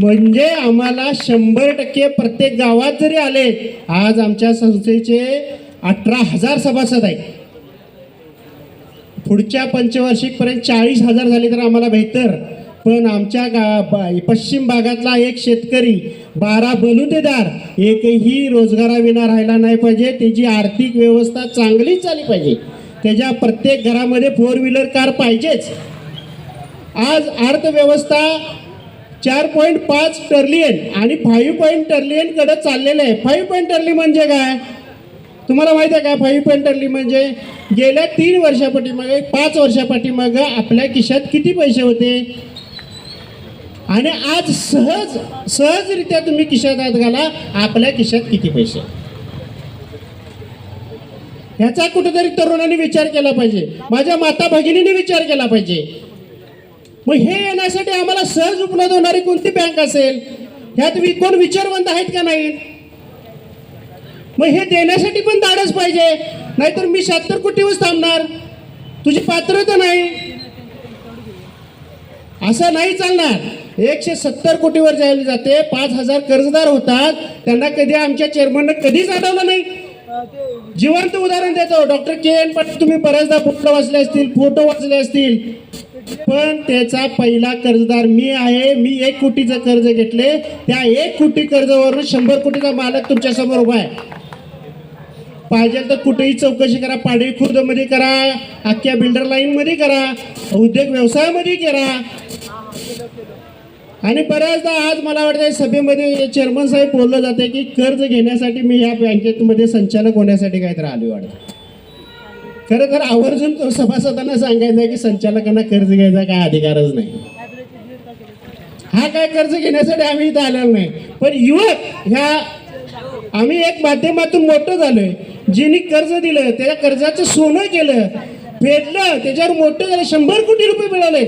म्हणजे आम्हाला शंभर टक्के प्रत्येक गावात जरी आले आज आमच्या संस्थेचे अठरा हजार सभासद आहे पुढच्या पंचवार्षिकपर्यंत चाळीस हजार झाले तर आम्हाला बेहतर पण आमच्या गा बा- पश्चिम भागातला एक शेतकरी बारा बलुतेदार एकही रोजगाराविना राहायला नाही पाहिजे. त्याची आर्थिक व्यवस्था चांगलीच झाली पाहिजे. त्याच्या प्रत्येक घरामध्ये फोर व्हीलर कार पाहिजेच. आज अर्थव्यवस्था चार पॉईंट पाच टर्लियन आणि फाईव्ह पॉईंट टर्लियनकडे चाललेलं आहे. फाईव्ह पॉईंट टर्ली म्हणजे काय? तुम्हाला माहिती आहे का? फाईव्ह पॉईंट टर्ली म्हणजे गेल्या तीन वर्षापाठीमागे पाच वर्षापाठीमागे आपल्या खिशात किती पैसे होते? आणि आज सहज सहजरित्या तुम्ही खिशात आत घाला आपल्या खिशात किती पैसे? ह्याचा कुठेतरी तरुणांनी विचार केला पाहिजे. माझ्या माता भगिनीने विचार केला पाहिजे. मग हे येण्यासाठी आम्हाला सहज उपलब्ध होणारी कोणती बँक असेल? ह्यात कोण विचारवंत आहेत का नाही मग हे देण्यासाठी पण धाडस पाहिजे. नाहीतर मी शहात्तर कोटीवर थांबणार. तुझी पात्रता नाही. असं नाही चालणार. एकशे सत्तर कोटीवर जायला जाते. पाच हजार कर्जदार होतात. त्यांना कधी आमच्या चेअरमननं कधीच आढळलं नाही. जिवंत उदाहरण देतो. डॉक्टर के एन पाटील तुम्ही बऱ्याचदा फोटो वाचले असतील फोटो वाचले असतील. पण त्याचा पहिला कर्जदार मी आहे. मी एक कोटीचं कर्ज घेतले. त्या एक कोटी कर्जावरून शंभर कोटीचा मालक तुमच्यासमोर उभा आहे. पाहिजे तर कुठेही चौकशी करा. पाडळी खुर्दमध्ये करा. अख्ख्या बिल्डर लाईनमध्ये करा. उद्योग व्यवसायामध्ये करा. आणि बऱ्याचदा आज मला वाटतं सभेमध्ये चेअरमन साहेब बोललं जाते की कर्ज घेण्यासाठी मी या बँकेमध्ये संचालक होण्यासाठी काहीतरी आली वाटतं. खरं तर आवर्जून सभासदांना सांगायचं की संचालकांना कर्ज घ्यायचा काय अधिकारच नाही. हा काय कर्ज घेण्यासाठी आम्ही इथं आलेलो नाही. पण युवक ह्या आम्ही एक माध्यमातून मोठं झालोय. जिनी कर्ज दिलं त्या कर्जाचं सोनं केलं फेडलं त्याच्यावर मोठं झालं शंभर कोटी रुपये मिळाले.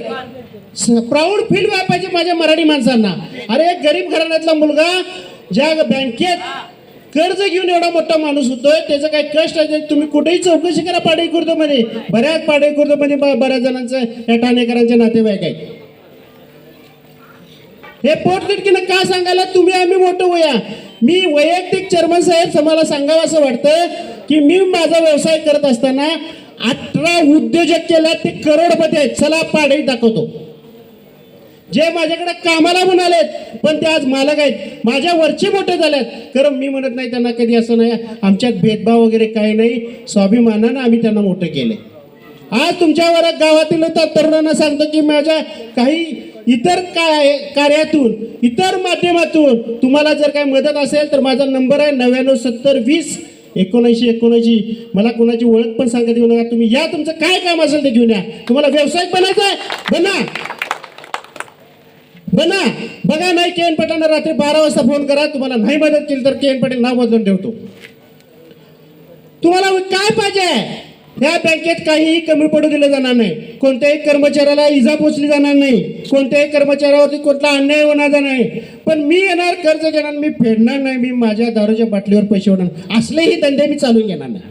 प्राऊड फील व्हायला पाहिजे माझ्या मराठी माणसांना. अरे एक गरीब घराण्यातला मुलगा ज्या बँकेत कर्ज घेऊन एवढा मोठा माणूस होतोय त्याचं काय कष्ट आहे तुम्ही कुठेही चौकशी करा पाडे मध्ये बऱ्याच पाडे मध्ये बऱ्याच जणांचं या ठाणेकरांचे नातेवाईक आहे हे पोटतिडकीनं का सांगायला तुम्ही आम्ही मोठं होया मी वैयक्तिक चेअरमन साहेब तुम्हाला सांगावं असं वाटतं की मी माझा व्यवसाय करत असताना अठरा उद्योजक केल्या ते करोडपती आहेत. चला पाडही दाखवतो. जे माझ्याकडे कामाला म्हणालेत पण ते आज मालक आहेत. माझ्या वरचे मोठे झालेत. कारण मी म्हणत नाही त्यांना कधी असं नाही. आमच्यात भेदभाव वगैरे काही नाही. स्वाभिमानानं आम्ही त्यांना मोठं केले आज तुमच्यावर गावातील तरुणांना सांगतो की माझ्या काही इतर काय कार्यातून इतर माध्यमातून तुम्हाला जर काही मदत असेल तर माझा नंबर आहे नव्याण्णव सत्तर वीस एकोणऐंशी एकोणऐंशी. मला कोणाची ओळख पण सांगत येऊ नका तुम्ही या तुमचं काय काम असेल ते घेऊन या. तुम्हाला व्यवसाय बनायचा आहे? बना. बना. बघा नाही के एन पाटलांना रात्री बारा वाजता फोन करा. तुम्हाला नाही मदत केली तर के एन पाटील नाव बदलून ठेवतो. तुम्हाला काय पाहिजे? या बँकेत काहीही कमी पडू दिलं जाणार नाही. कोणत्याही कर्मचाऱ्याला इजा पोचली जाणार नाही. कोणत्याही कर्मचाऱ्यावरती कुठला अन्याय होणार नाही. पण मी येणार कर्ज घेणार मी फेडणार नाही मी माझ्या दारूच्या बाटलीवर पैसे होणार असलेही धंदे मी चालून घेणार नाही.